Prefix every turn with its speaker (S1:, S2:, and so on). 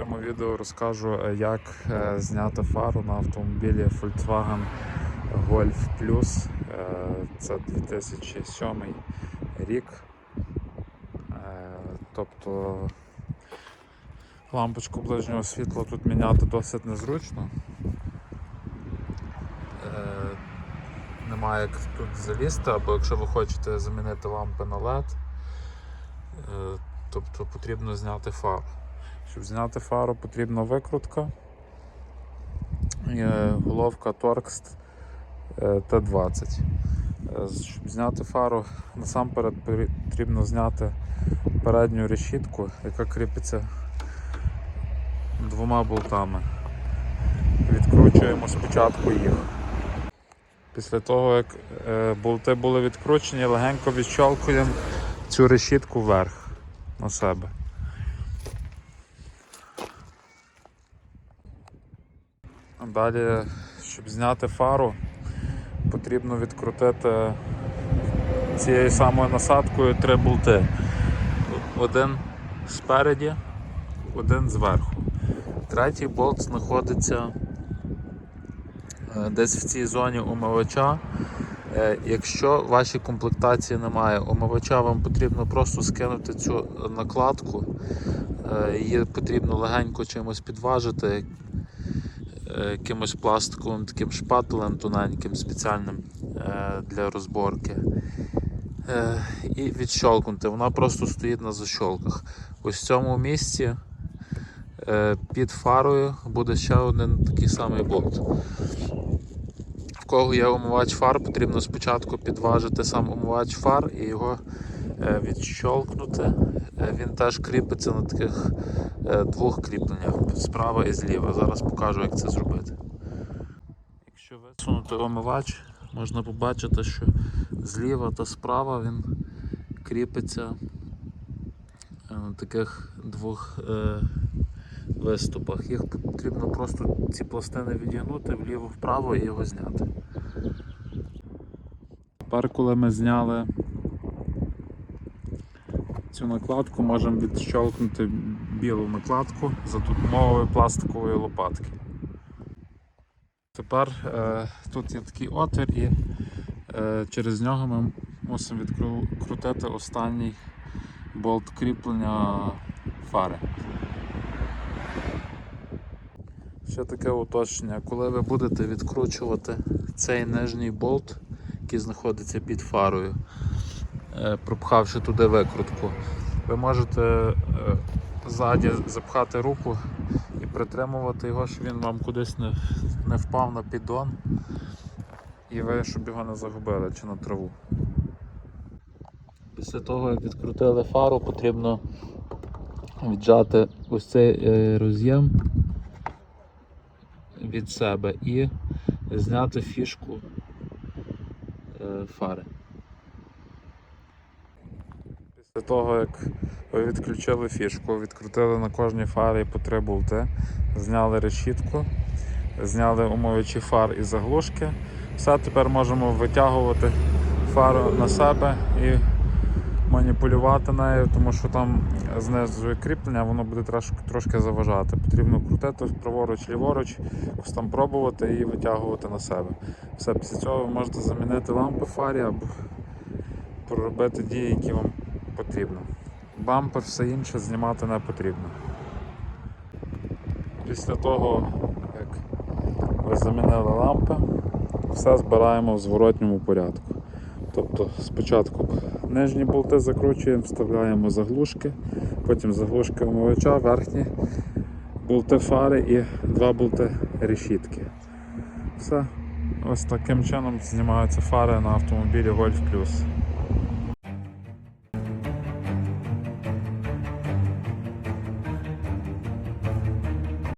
S1: цьому відео розкажу, е, як е, зняти фару на автомобілі Volkswagen Golf Plus. Е, Це 2007 рік. Тобто лампочку ближнього світла тут міняти досить незручно. Немає як тут залізти, або якщо ви хочете замінити лампи на LED, тобто потрібно зняти фару. Щоб зняти фару, потрібна викрутка. Головка Torx е, Т20. Е, Щоб зняти фару, насамперед потрібно зняти передню решітку, яка кріпиться двома болтами. Відкручуємо спочатку їх. Після того, як е, болти були відкручені, легенько відщолкуємо цю решітку вверх на себе. Далі, щоб зняти фару, потрібно відкрутити цією самою насадкою три болти. Один спереді, один зверху. Третій болт знаходиться е, десь в цій зоні умивача. Е, Якщо в вашій комплектації немає умивача, вам потрібно просто скинути цю накладку. Е, Її потрібно легенько чимось підважити, якимось пластиковим таким шпателем тоненьким, спеціальним е, для розборки. Е, І відщолкнути. Вона просто стоїть на защолках. Ось в цьому місці е, під фарою буде ще один такий самий болт. В кого є омивач фар, потрібно спочатку підважити сам омивач фар і його е, відщолкнути. Е, Він теж кріпиться на таких е, двох кріпленнях справа і зліва. Зараз покажу, як це зробити. Якщо висунути омивач, можна побачити, що зліва та справа він кріпиться е, на таких двох е, виступах. Їх потрібно просто ці пластини відігнути вліво-вправо і його зняти. Тепер, коли ми зняли цю накладку, можемо відщолкнути білу накладку за допомогою пластикової лопатки. Тепер е, тут є такий отвір і е, через нього ми мусимо відкрутити останній болт кріплення фари. Ще таке уточнення. Коли ви будете відкручувати цей нижній болт, який знаходиться під фарою, пропхавши туди викрутку, ви можете е, ззаді запхати руку і притримувати його, щоб він вам кудись не, не впав на піддон. І ви, щоб його не загубили чи на траву. Після того, як відкрутили фару, потрібно віджати ось цей е, роз'єм від себе і зняти фішку е, фари. Після того, як ви відключили фішку, відкрутили на кожній фарі по зняли решітку, зняли умовичі фар і заглушки. Все, тепер можемо витягувати фару на себе і маніпулювати нею, тому що там знизу кріплення, воно буде трошки, трошки заважати. Потрібно крутити праворуч, ліворуч, якось там пробувати і витягувати на себе. Все, після цього ви можете замінити лампи фарі або проробити дії, які вам потрібно. Бампер, все інше знімати не потрібно. Після того, як ви замінили лампи, все збираємо в зворотньому порядку. Тобто спочатку нижні болти закручуємо, вставляємо заглушки, потім заглушки омивача, верхні болти фари і два болти решітки. Все. Ось таким чином знімаються фари на автомобілі Golf Plus.